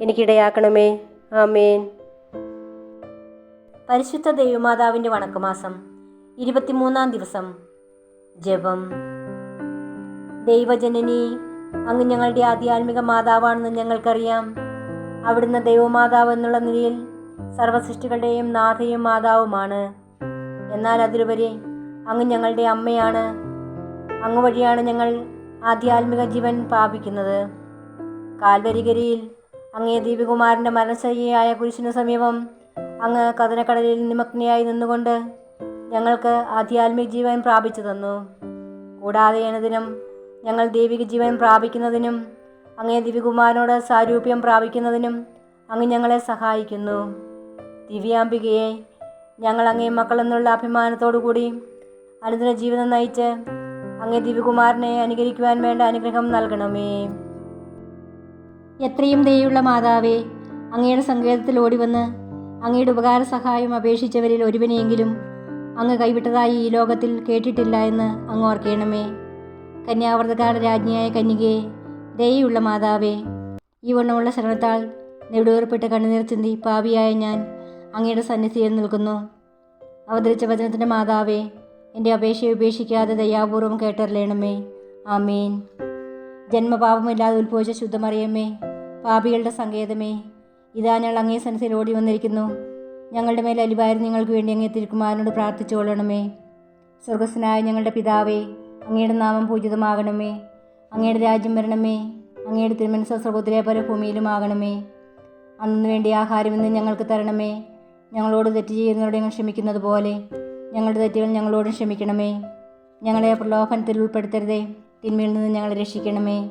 എനിക്കിടയാക്കണമേ. ആമേൻ. പരിശുദ്ധ ദൈവമാതാവിന്റെ വണക്കമാസം ഇരുപത്തിമൂന്നാം ദിവസം. ജപം. ദൈവജനനി അങ്ങ് ഞങ്ങളുടെ ആധ്യാത്മിക മാതാവാണെന്ന് ഞങ്ങൾക്കറിയാം. അവിടുന്ന് ദൈവമാതാവ് എന്നുള്ള നിലയിൽ സർവസൃഷ്ടികളുടെയും നാഥയും മാതാവുമാണ്. എന്നാൽ അതിലുപരി അങ്ങ് ഞങ്ങളുടെ അമ്മയാണ്. അങ്ങ് വഴിയാണ് ഞങ്ങൾ ആധ്യാത്മിക ജീവൻ പ്രാപിക്കുന്നത്. കാൽവരികരിയിൽ അങ്ങേ ദീപകുമാരന്റെ മരണശയ്യയായ കുരിശിനു സമീപം അങ്ങ് കഥനക്കടലിൽ നിമഗ്നയായി നിന്നുകൊണ്ട് ഞങ്ങൾക്ക് ആധ്യാത്മിക ജീവൻ പ്രാപിച്ചു തന്നു. കൂടാതെ അനുദിനം ഞങ്ങൾ ദൈവിക ജീവൻ പ്രാപിക്കുന്നതിനും അങ്ങേ ദിവ്യകുമാരനോട് സാരൂപ്യം പ്രാപിക്കുന്നതിനും അങ്ങ് ഞങ്ങളെ സഹായിക്കുന്നു. ദിവ്യാംബികയെ ഞങ്ങൾ അങ്ങേ മക്കളെന്നുള്ള അഭിമാനത്തോടു കൂടി അനുദിന ജീവിതം നയിച്ച് അങ്ങേ ദിവ്യകുമാരനെ അനുകരിക്കുവാൻ വേണ്ട അനുഗ്രഹം നൽകണമേ. എത്രയും ദയുള്ള മാതാവേ അങ്ങയുടെ സങ്കേതത്തിൽ ഓടിവന്ന് അങ്ങയുടെ ഉപകാര സഹായം അപേക്ഷിച്ചവരിൽ ഒരുവനെയെങ്കിലും അങ്ങ് കൈവിട്ടതായി ഈ ലോകത്തിൽ കേട്ടിട്ടില്ല എന്ന് അങ്ങ് ഓർക്കണമേ. കന്യാവർത്തകാല രാജ്ഞിയായ കന്യകയെ ദയുള്ള മാതാവേ ഈ വണ്ണമുള്ള ശരണത്താൽ നെടുവേർപ്പെട്ട് കണ്ണുനീർ ചിന്തി പാവിയായ ഞാൻ അങ്ങയുടെ സന്നിധിയിൽ നിൽക്കുന്നു. അവതരിച്ച വചനത്തിന്റെ മാതാവേ എന്റെ അപേക്ഷയെ ഉപേക്ഷിക്കാതെ ദയാപൂർവം കേട്ടറിയണമേ ആമീൻ. ജന്മപാപമില്ലാതെ ഉത്ഭവിച്ച ശുദ്ധമറിയമ്മേ പാപികളുടെ സങ്കേതമേ ഇതാ ഞങ്ങൾ അങ്ങേ സനസിൽ ഓടി വന്നിരിക്കുന്നു ഞങ്ങളുടെ മേൽ അലിവായിരുന്നു നിങ്ങൾക്ക് വേണ്ടി അങ്ങേ തിരുക്കുമാരനോട് പ്രാർത്ഥിച്ചുകൊള്ളണമേ. സ്വർഗസ്വനായ ഞങ്ങളുടെ പിതാവേ അങ്ങയുടെ നാമം പൂജിതമാകണമേ. അങ്ങയുടെ രാജ്യം വരണമേ. അങ്ങയുടെ തിരുമനസ പോലെ ഭൂമിയിലുമാകണമേ അന്നു വേണ്ടി ആഹാരം ഇന്ന് ഞങ്ങൾക്ക് തരണമേ. ഞങ്ങളോട് തെറ്റ് ചെയ്യുന്നവരോട് ഞങ്ങൾ ക്ഷമിക്കുന്നത് പോലെ ഞങ്ങളുടെ തെറ്റുകൾ ഞങ്ങളോടും ക്ഷമിക്കണമേ. ഞങ്ങളെ പ്രലോഭനത്തിൽ ഉൾപ്പെടുത്തരുതേ. തിന്മയിൽ നിന്ന് ഞങ്ങളെ രക്ഷിക്കണമേ.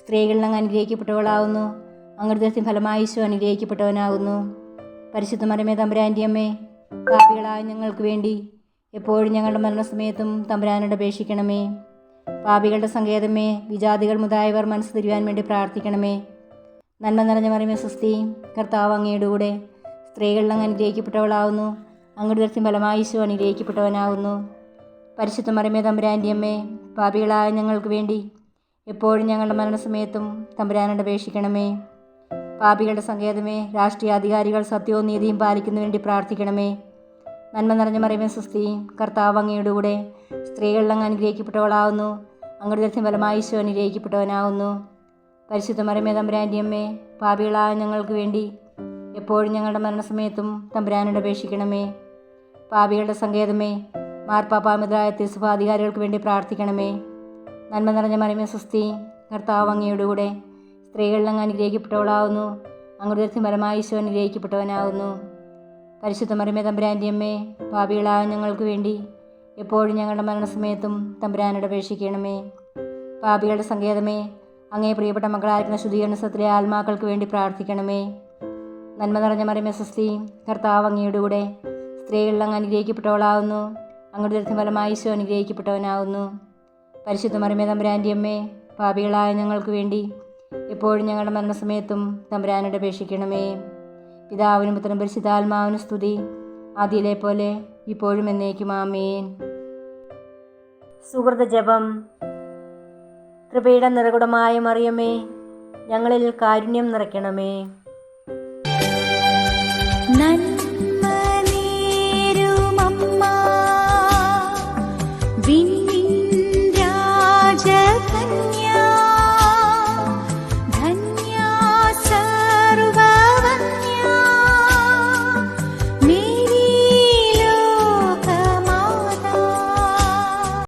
സ്ത്രീകളിൽ അങ്ങ് അനുഗ്രഹിക്കപ്പെട്ടവളാവുന്നു. അങ്ങനത്തെ ഫലമായി അനുഗ്രഹിക്കപ്പെട്ടവനാകുന്നു പരിശുദ്ധ മരമേ തമ്പുരാന്റെ അമ്മേ പാപികളായ ഞങ്ങൾക്ക് വേണ്ടി എപ്പോഴും ഞങ്ങളുടെ മരണസമയത്തും തമ്പുരാനോട് അപേക്ഷിക്കണമേ. പാപികളുടെ സങ്കേതമേ വിജാതികൾ മുതായവർ മനസ്സ് തിരുവാൻ വേണ്ടി പ്രാർത്ഥിക്കണമേ. നന്മ നിറഞ്ഞ മറിയമേ സ്വസ്തി കർത്താവ് അങ്ങയുടെ കൂടെ സ്ത്രീകളിൽ അങ്ങ് അനുഗ്രഹിക്കപ്പെട്ടവളാവുന്നു. അങ്ങോട്ട് ദർശനം ഫലമായി അനുഗ്രഹിക്കപ്പെട്ടവനാകുന്നു പരിശുദ്ധ മറിമേ തമ്പുരാന്റെ അമ്മേ പാപികളായ ഞങ്ങൾക്ക് വേണ്ടി എപ്പോഴും ഞങ്ങളുടെ മരണസമയത്തും തമ്പുരാനോട് അപേക്ഷിക്കണമേ. പാപികളുടെ സങ്കേതമേ രാഷ്ട്രീയ അധികാരികൾ സത്യവും നീതിയും പാലിക്കുന്നതിന് വേണ്ടി പ്രാർത്ഥിക്കണമേ. നന്മ നിറഞ്ഞ മറിയമേ സുസ്തി കർത്താവ് അങ്ങയുടെ കൂടെ സ്ത്രീകളിൽ അങ്ങ് അനുഗ്രഹിക്കപ്പെട്ടവളാവുന്നു. അങ്ങയുടെ ദർശനം ഫലമായി ഈശോ അനുഗ്രഹിക്കപ്പെട്ടവനാവുന്നു. പരിശുദ്ധ മറിയമേ തമ്പുരാന്റെ അമ്മേ പാപികളായ ഞങ്ങൾക്ക് വേണ്ടി എപ്പോഴും ഞങ്ങളുടെ മരണസമയത്തും തമ്പുരാനോട് അപേക്ഷിക്കണമേ. പാപികളുടെ സങ്കേതമേ മാർപ്പാപ്പാമിതരായ തിരുസഭാധികാരികൾക്ക് വേണ്ടി പ്രാർത്ഥിക്കണമേ. നന്മ നിറഞ്ഞ മറിയമേ സുസ്തി കർത്താവ് അങ്ങയുടെ കൂടെ സ്ത്രീകളിൽ അങ്ങ് അനുഗ്രഹിക്കപ്പെട്ടവളാവുന്നു. ദർശനം ഫലമായി ഈശോ അനുഗ്രഹിക്കപ്പെട്ടവനാവുന്നു. പരിശുദ്ധ മറിയമേ തമ്പുരാന്റെ അമ്മേ പാപികളായ ഞങ്ങൾക്ക് വേണ്ടി എപ്പോഴും ഞങ്ങളുടെ മരണസമയത്തും തമ്പുരാനോട് അപേക്ഷിക്കണമേ. പാപികളുടെ സങ്കേതമേ അങ്ങേ പ്രിയപ്പെട്ട മക്കളായിരിക്കുന്ന ശുദ്ധീകരണത്തിലെ ആത്മാക്കൾക്ക് വേണ്ടി പ്രാർത്ഥിക്കണമേ. നന്മ നിറഞ്ഞ മറിയമേ സുസ്തി കർത്താവ് അങ്ങയുടെ കൂടെ സ്ത്രീകളിൽ അങ്ങ് അനുഗ്രഹിക്കപ്പെട്ടവളാവുന്നു. ദർശനം ഫലമായി ഈശോ അനുഗ്രഹിക്കപ്പെട്ടവനാവുന്നു. പരിശുദ്ധ മറിയമേ തമ്പുരാന്റെ അമ്മേ പാപികളായ ഞങ്ങൾക്ക് വേണ്ടി എപ്പോഴും ഞങ്ങളുടെ മരണസമയത്തും തമ്പുരാനോട് അപേക്ഷിക്കണമേ. പിതാവിനും പുത്രനും പരിശുദ്ധാത്മാവിനും സ്തുതി ആദ്യയിലെ പോലെ ഇപ്പോഴും എന്നേക്കും ആമേൻ. സുഹൃത ജപം. കൃപയുടെ നിറകുടമായ മറിയമേ ഞങ്ങളിൽ കാരുണ്യം നിറയ്ക്കണമേ.